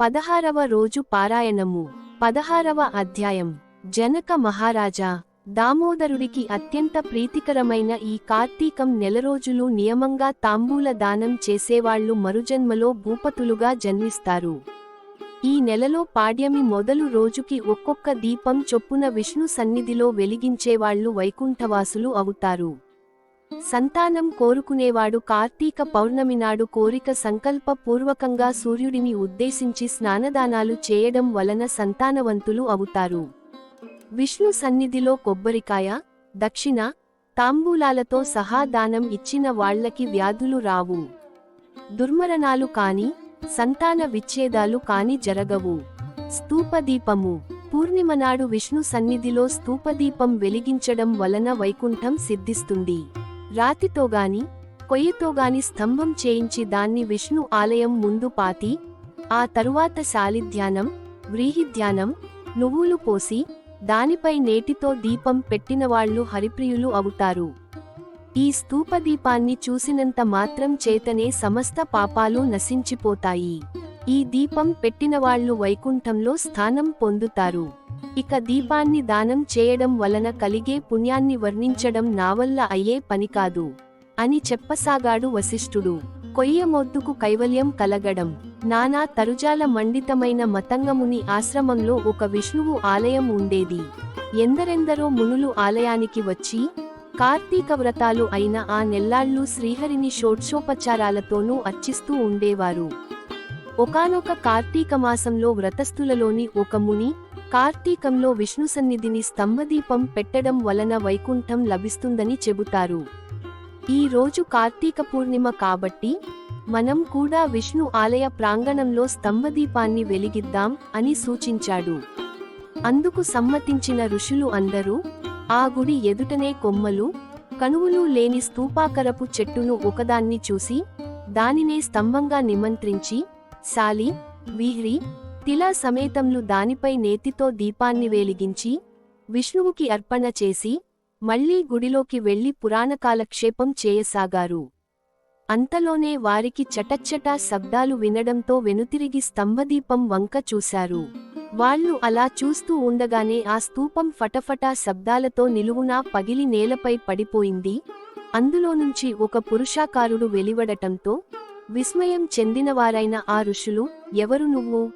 పదహారవ రోజు పారాయణము. పదహారవ అధ్యాయం. జనక మహారాజా దామోదరుడికి అత్యంత ప్రీతికరమైన ఈ కార్తీకం నెల రోజులు నియమంగా తాంబూల దానం చేసేవాళ్ళు మరుజన్మలో భూపతులుగా జన్మిస్తారు. ఈ నెలలో పాడ్యమి మొదలు రోజుకి ఒక్కొక్క దీపం చొప్పున విష్ణు సన్నిధిలో వెలిగించేవాళ్ళు వైకుంఠవాసులు అవుతారు. సంతానం కోరుకునేవాడు కార్తీక పౌర్ణమి నాడు కోరిక సంకల్ప పూర్వకంగా సూర్యుడిని ఉద్దేశించి స్నానదానాలు చేయడం వలన సంతానవంతులు అవుతారు. విష్ణు సన్నిధిలో కొబ్బరికాయ దక్షిణ తాంబూలాలతో సహా దానం ఇచ్చిన వాళ్ళకి వ్యాధులు రావు. దుర్మరణాలు కాని సంతాన విచ్ఛేదాలు కాని జరగవు. స్తూపదీపము. పూర్ణిమనాడు విష్ణు సన్నిధిలో స్తూపదీపం వెలిగించడం వలన వైకుంఠం సిద్ధిస్తుంది. రాతితోగాని కొయ్యతోగాని స్తంభం చేయించి దాన్ని విష్ణు ఆలయం ముందు పాతి ఆ తరువాత శాలిధ్యానం వ్రీహిధ్యానం నువ్వులు పోసి దానిపై నేటితో దీపం పెట్టినవాళ్ళు హరిప్రియులు అవుతారు. ఈ స్తూపదీపాన్ని చూసినంత మాత్రం చేతనే సమస్త పాపాలు నశించిపోతాయి. ఈ దీపం పెట్టినవాళ్ళు వైకుంఠంలో స్థానం పొందుతారు. ఇక దీపాన్ని దానం చేయడం వలన కలిగే పుణ్యాన్ని వర్ణించడం నావల్ల అయ్యే పని కాదు అని చెప్పసాగాడు వశిష్ఠుడు. కొయ్యమొద్దుకు కైవల్యం కలగడం. నానా తరుజాల మండితమైన మతంగముని ఆశ్రమంలో ఒక విష్ణువు ఆలయం ఉండేది. ఎందరెందరో మునులు ఆలయానికి వచ్చి కార్తీక వ్రతాలు అయిన ఆ నెల్లాళ్ళు శ్రీహరిని షోడ్షోపచారాలతోనూ అర్చిస్తూ ఉండేవారు. ఒకానొక కార్తీక మాసంలో వ్రతస్థులలోని ఒక ముని కార్తీకంలో విష్ణు సన్నిధిని స్తంభదీపం పెట్టడం వలన వైకుంఠం లభిస్తుందని చెబుతారు. ఈ రోజు కార్తీక పూర్ణిమ కాబట్టి మనం కూడా విష్ణు ఆలయ ప్రాంగణంలో స్తంభదీపాన్ని వెలిగిద్దాం అని సూచించాడు. అందుకు సమ్మతించిన ఋషులు అందరూ ఆ గుడి ఎదుటనే కొమ్మలు కనువులు లేని స్తూపాకరపు చెట్టును ఒకదాన్ని చూసి దానినే స్తంభంగా నిమంత్రించి సాలి విహ్రి తిలా సమేతంలు దానిపై నేతితో దీపాన్ని వెలిగించి విష్ణువుకి అర్పణ చేసి మళ్ళీ గుడిలోకి వెళ్ళి పురాణకాలక్షేపం చేయసాగారు. అంతలోనే వారికి చటచ్చటా శబ్దాలు వినడంతో వెనుతిరిగి స్తంభదీపం వంక చూశారు. వాళ్ళు అలా చూస్తూ ఉండగానే ఆ స్తూపం ఫటఫటా శబ్దాలతో నిలువునా పగిలి నేలపై పడిపోయింది. అందులో నుంచి ఒక పురుషాకారుడు వెలివడటంతో విస్మయం చెందినవారైన ఆ ఋషులు ఎవరు నువ్వు?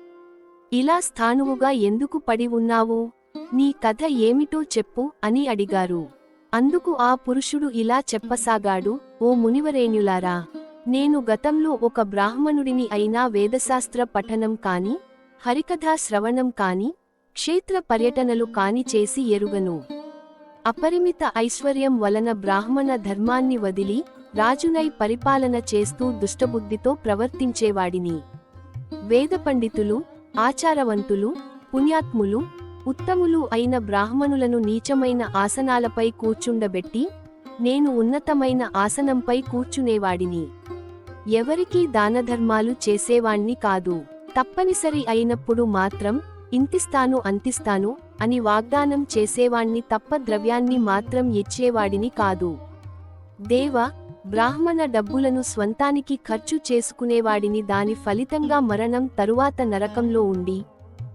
ఇలా స్థానువుగా ఎందుకు పడి ఉన్నావు? నీ కథ ఏమిటో చెప్పు అని అడిగారు. అందుకు ఆ పురుషుడు ఇలా చెప్పసాగాడు ఓ మునివరేణ్యులారా నేను గతంలో ఒక బ్రాహ్మణుడిని అయినా వేదశాస్త్ర పఠనం కాని హరికథా శ్రవణం కాని క్షేత్ర పర్యటనలు కాని చేసి ఎరుగను. అపరిమిత ఐశ్వర్యం వలన బ్రాహ్మణ ధర్మాన్ని వదిలి రాజునై పరిపాలన చేస్తూ దుష్టబుద్ధితో ప్రవర్తించేవాడిని. వేద పండితులు ఆచారవంతులు పుణ్యాత్ములు ఉత్తములు అయిన బ్రాహ్మణులను నీచమైన ఆసనాలపై కూర్చుండబెట్టి నేను ఉన్నతమైన ఆసనంపై కూర్చునేవాడిని. ఎవరికీ దానధర్మాలు చేసేవాణ్ణి కాదు. తప్పనిసరి అయినప్పుడు మాత్రం ఇంతిస్తాను అంతిస్తాను అని వాగ్దానం చేసేవాణ్ణి తప్ప ద్రవ్యాన్ని మాత్రం ఇచ్చేవాడిని కాదు. దేవ బ్రాహ్మణ డబ్బులను స్వంతానికి ఖర్చు చేసుకునేవాడిని దాని ఫలితంగా మరణం తరువాత నరకంలో ఉండి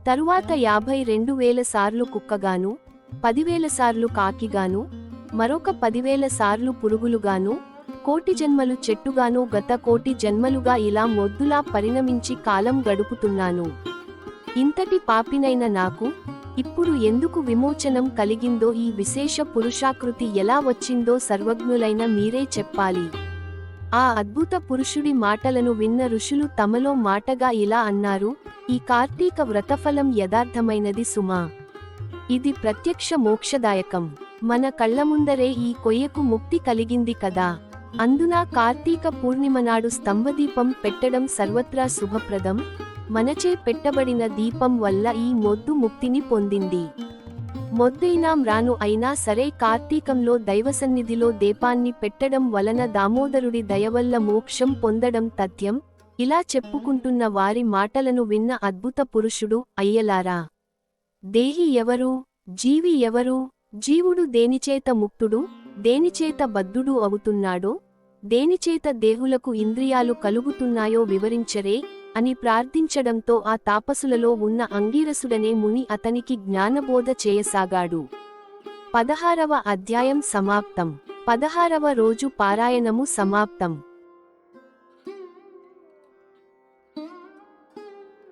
తరువాత యాభై రెండు వేల సార్లు కుక్కగాను పదివేల సార్లు కాకిగాను మరొక పదివేల సార్లు పురుగులుగాను కోటి జన్మలు చెట్టుగాను గత కోటి జన్మలుగా ఇలా మొద్దులా పరిణమించి కాలం గడుపుతున్నాను. ఇంతటి పాపినైన నాకు ఇప్పుడు ఎందుకు విమోచనం కలిగిందో ఈ విశేష పురుషాకృతి ఎలా వచ్చిందో సర్వజ్ఞులైన మీరే చెప్పాలి. ఆ అద్భుత పురుషుడి మాటలను విన్న ఋషులు తమలో మాటగా ఇలా అన్నారు ఈ కార్తీక వ్రతఫలం యథార్థమైనది సుమా. ఇది ప్రత్యక్ష మోక్షదాయకం. మన కళ్ళ ముందరే ఈ కొయ్యకు ముక్తి కలిగింది కదా. అందున కార్తీక పూర్ణిమ నాడు స్తంభదీపం పెట్టడం సర్వత్రా శుభప్రదం. మనచే పెట్టబడిన దీపం వల్ల ఈ మొద్దు ముక్తిని పొందింది. మొద్దైనాం రాను అయినా సరే కార్తీకంలో దైవసన్నిధిలో దీపాన్ని పెట్టడం వలన దామోదరుడి దయవల్ల మోక్షం పొందడం తథ్యం ఇలా చెప్పుకుంటున్న వారి మాటలను విన్న అద్భుత పురుషుడు అయ్యలారా. దేహి ఎవరు? జీవి ఎవరు? జీవుడు దేనిచేత ముక్తుడు? దేనిచేత బద్ధుడు అవుతున్నాడో? దేనిచేత దేహులకు ఇంద్రియాలు కలుగుతున్నాయో వివరించరే అని ప్రార్థించడంతో ఆ తాపసులలో ఉన్న అంగీరసుడనే ముని అతనికి జ్ఞానబోధ చేయసాగాడు. పదహారవ అధ్యాయం సమాప్తం. పదహారవ రోజు పారాయణము సమాప్తం.